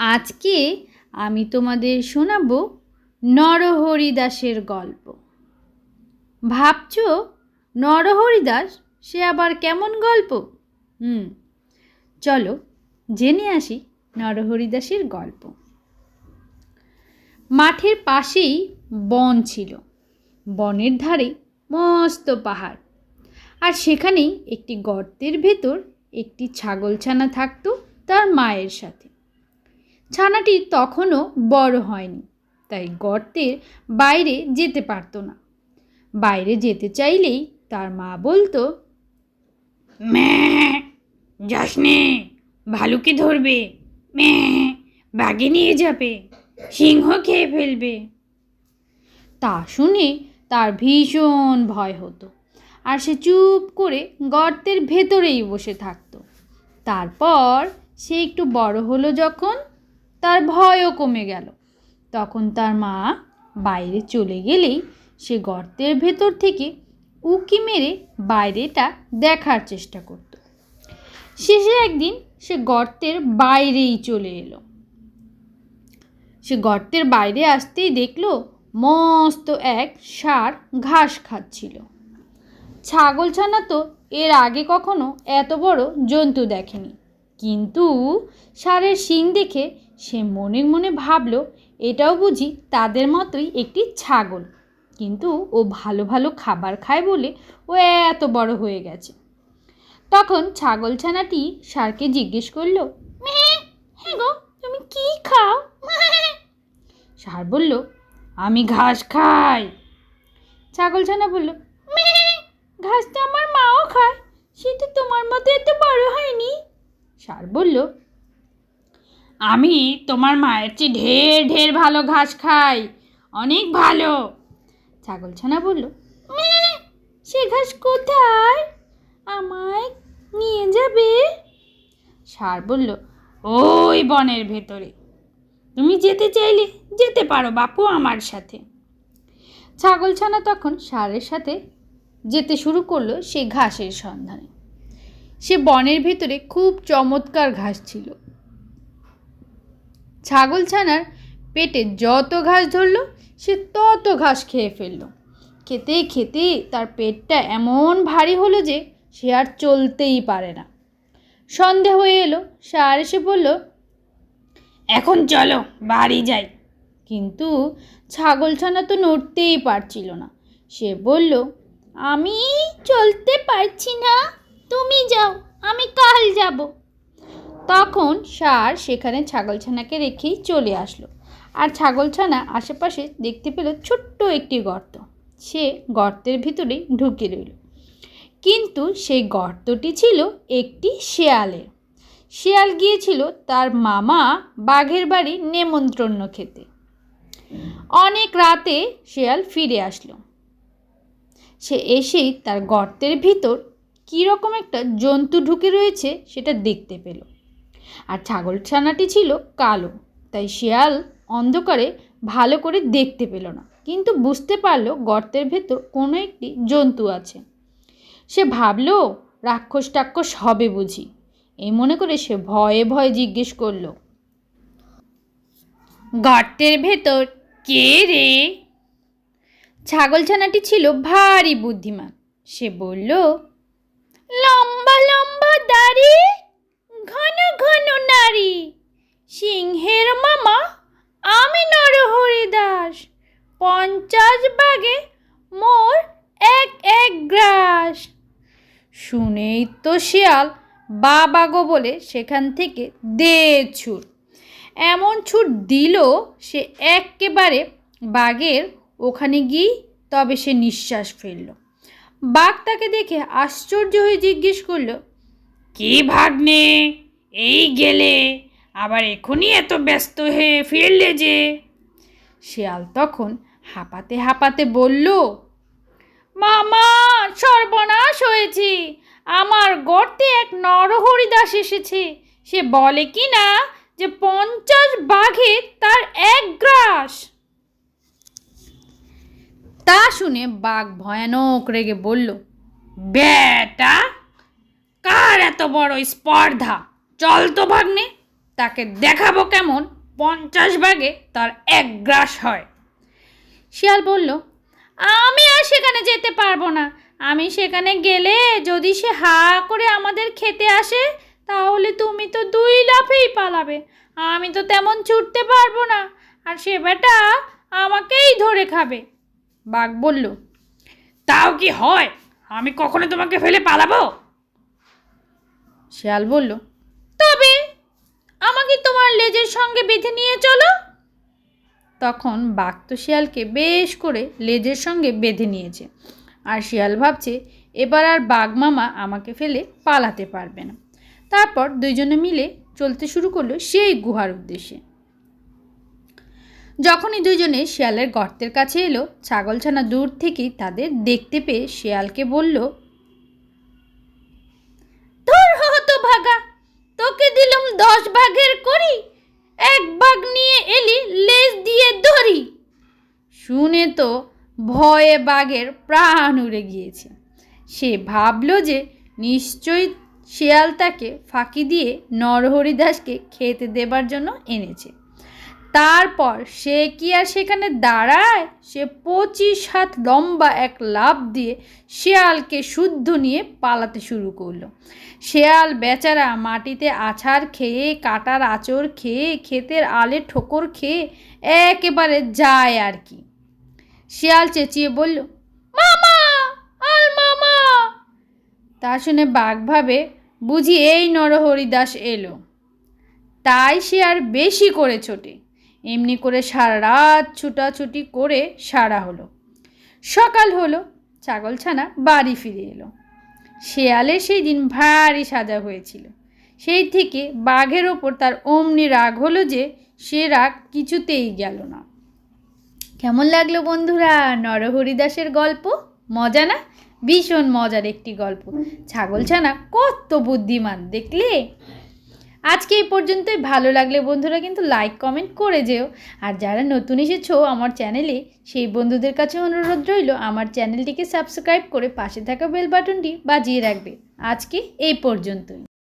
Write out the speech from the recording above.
আজকে আমি তোমাদের শোনাবো নরহরিদাসের গল্প। ভাবছ নরহরিদাস, সে আবার কেমন গল্প? হুম, চলো জেনে আসি নরহরিদাসের গল্প। মাঠের পাশেই বন ছিল। বনের ধারে মস্ত পাহাড়। আর সেখানেই একটি গর্তের ভেতর একটি ছাগলছানা থাকতো তার মায়ের সাথে। ছানাটি তখনও বড় হয়নি, তাই গর্তের বাইরে যেতে পারতো না। বাইরে যেতে চাইলেই তার মা বলতো ম্যাঁ যাস নে ভালুকে ধরবে বাগে নিয়ে যাবে, সিংহ খেয়ে ফেলবে। তা শুনে তার ভীষণ ভয় হতো আর সে চুপ করে গর্তের ভেতরেই বসে থাকতো। তারপর সে একটু বড় হলো যখন তার ভয়ও কমে গেল। তখন তার মা বাইরে চলে গেলেই সে গর্তের ভেতর থেকে উকি মেরে বাইরেটা দেখার চেষ্টা করত। শেষে একদিন সে গর্তের বাইরেই চলে এলো। সে গর্তের বাইরে আসতেই দেখল মস্ত এক ষাঁড় ঘাস খাচ্ছিল। ছাগলছানা তো এর আগে কখনো এত বড় জন্তু দেখেনি। কিন্তু ষাঁড়ের শিং দেখে সে মনে মনে ভাবলো, এটাও বুঝি তাদের মতোই একটি ছাগল। কিন্তু ও ভালো ভালো খাবার খায় বলে ও এত বড় হয়ে গেছে। তখন ছাগলছানাটি ষাঁড়কে জিজ্ঞেস করল হ্যাঁ গো, তুমি কি খাও? ষাঁড় বলল, আমি ঘাস খাই। ছাগলছানা বলল ঘাস তো আমার মাও খায়, সে তো তোমার মতো এত বড় হয়নি? ষাঁড় বলল আমি তোমার মায়ের চেয়ে ঢের ঢের ভালো ঘাস খাই। অনেক ভালো। ছাগলছানা বলল সে ঘাস কোথায়? আমায় নিয়ে যাবে? ষাঁড় বলল, ওই বনের ভেতরে। তুমি যেতে চাইলে যেতে পারো বাপু আমার সাথে। ছাগলছানা তখন ষাঁড়ের সাথে যেতে শুরু করল সে ঘাসের সন্ধানে। সে বনের ভেতরে খুব চমৎকার ঘাস ছিল। ছাগলছানার পেটে যত ঘাস ধরলো, সে তত ঘাস খেয়ে ফেলল। খেতে খেতে তার পেটটা এমন ভারী হলো যে সে আর চলতেই পারে না। সন্ধে হয়ে এলো, সে আর এসে বলল, এখন চলো, বাড়ি যাই। কিন্তু ছাগলছানা তো নড়তেই পারছিল না। সে বলল, আমি চলতে পারছি না, তুমি যাও, আমি কাল যাব। তখন সার সেখানে ছাগলছানাকে রেখেই চলে আসলো। আর ছাগলছানা আশেপাশে দেখতে পেল ছোট্ট একটি গর্ত। সে গর্তের ভিতরেই ঢুকে রইল। কিন্তু সেই গর্তটি ছিল একটি শেয়ালের। শেয়াল গিয়েছিল তার মামা বাঘের বাড়ি নেমন্ত্রণ খেতে। অনেক রাতে শেয়াল ফিরে আসলো। সে এসেই তার গর্তের ভিতর কীরকম একটা জন্তু ঢুকে রয়েছে সেটা দেখতে পেল। আর ছাগল ছানাটি ছিল কালো, তাই শেয়াল অন্ধকারে ভালো করে দেখতে পেল না। কিন্তু বুঝতে পারল গর্তের ভেতর কোনো একটি জন্তু আছে। সে ভাবলো রাক্ষস টাক্ষস হবে বুঝি। এই মনে করে সে ভয়ে ভয়ে জিজ্ঞেস করল, গর্তের ভেতর কে রে? ছাগলছানাটি ছিল ভারী বুদ্ধিমান। সে বলল, লম্বা লম্বা দাড়ি ঘন ঘন নারী সিংহের মামা আমি নরহরি দাস পঞ্চাশ বাগে মোর এক এক গ্রাস শুনেই তো শিয়াল বা গো বলে সেখান থেকে দে ছুট। এমন ছুট দিল সে একেবারে বাঘের ওখানে গিয়ে তবে সে নিঃশ্বাস ফেলল। বাঘ তাকে দেখে আশ্চর্য হয়ে জিজ্ঞেস করল, কি ভাগ্নে? এই গেলে আবার এখনই এত ব্যস্ত হয়ে ফিরলে যে? শিয়াল তখন হাঁপাতে হাঁপাতে বলল, মামা, সর্বনাশ হয়েছে। আমার গর্তে এক নরহরিদাস এসেছে। সে বলে কি না যে পঞ্চাশ বাঘে তার এক গ্রাস। তা শুনে বাঘ ভয়ানক রেগে বলল, বেটা, কার এত বড় স্পর্ধা? চল তো ভাগ্নে, তাকে দেখাবো কেমন পঞ্চাশ বাঘে তার এক গ্রাস হয়। শিয়াল বলল, আমি আর সেখানে যেতে পারব না। আমি সেখানে গেলে যদি সে হা করে আমাদের খেতে আসে, তাহলে তুমি তো দুই লাফেই পালাবে। আমি তো তেমন ছুটতে পারব না। আর সে বেটা আমাকেই ধরে খাবে। বাঘ বলল, তাও কি হয়? আমি কখনো তোমাকে ফেলে পালাবো? শিয়াল বলল, তবে আমাকে তোমার লেজের সঙ্গে বেঁধে নিয়ে চলো। তখন বাঘ তো শিয়ালকে বেশ করে লেজের সঙ্গে বেঁধে নিয়েছে। আর শিয়াল ভাবছে, এবার আর বাঘ মামা আমাকে ফেলে পালাতে পারবে না। তারপর দুইজনে মিলে চলতে শুরু করল সেই গুহার উদ্দেশ্যে। যখনই দুজনে শিয়ালের গর্তের কাছে এলো, ছাগলছানা দূর থেকেই তাদের দেখতে পেয়ে শিয়ালকে বলল তোর হতো ভাগা, তোকে দিলাম দশ ভাগের করি এক ভাগ নিয়ে এলি লেজ দিয়ে ধরি। শুনে তো ভয়ে বাঘের প্রাণ উড়ে গিয়েছে। সে ভাবল যে নিশ্চয়ই শিয়াল তাকে ফাঁকি দিয়ে নরহরিদাসকে খেতে দেবার জন্য এনেছে। তারপর সে কি আর সেখানে দাঁড়ায়? সে পঁচিশ হাত লম্বা এক লাফ দিয়ে শেয়ালকে শুদ্ধ নিয়ে পালাতে শুরু করল। শেয়াল বেচারা মাটিতে আছাড় খেয়ে, কাটার আঁচড় খেয়ে, ক্ষেতের আলে ঠোকর খেয়ে, একেবারে যায় আর কি। শিয়াল চেঁচিয়ে বলল, মামা, আল মামা! তা শুনে বাঘ ভাবে বুঝি এই নরহরিদাস এলো। তাই সে আর বেশি করে ছোটে। এমনি করে সারা রাত ছুটাছুটি করে সারা হলো। সকাল হলো, ছাগলছানা বাড়ি ফিরে এলো। শেয়ালের সেই দিন ভারী সাজা হয়েছিল। সেই থেকে বাঘের ওপর তার অমনি রাগ হলো যে সে রাগ কিছুতেই গেল না। কেমন লাগল বন্ধুরা? নরহরিদাসের গল্প? মজা না? ভীষণ মজার একটি গল্প। ছাগলছানা কত বুদ্ধিমান, দেখলে? আজকে এই পর্যন্তই। ভালো লাগলে বন্ধুরা কিন্তু লাইক, কমেন্ট করে যেও। আর যারা নতুন এসেছ আমার চ্যানেলে, সেই বন্ধুদের কাছে অনুরোধ রইল, আমার চ্যানেলটিকে সাবস্ক্রাইব করে পাশে থাকা বেল বাটনটি বাজিয়ে রাখবে। আজকে এই পর্যন্তই।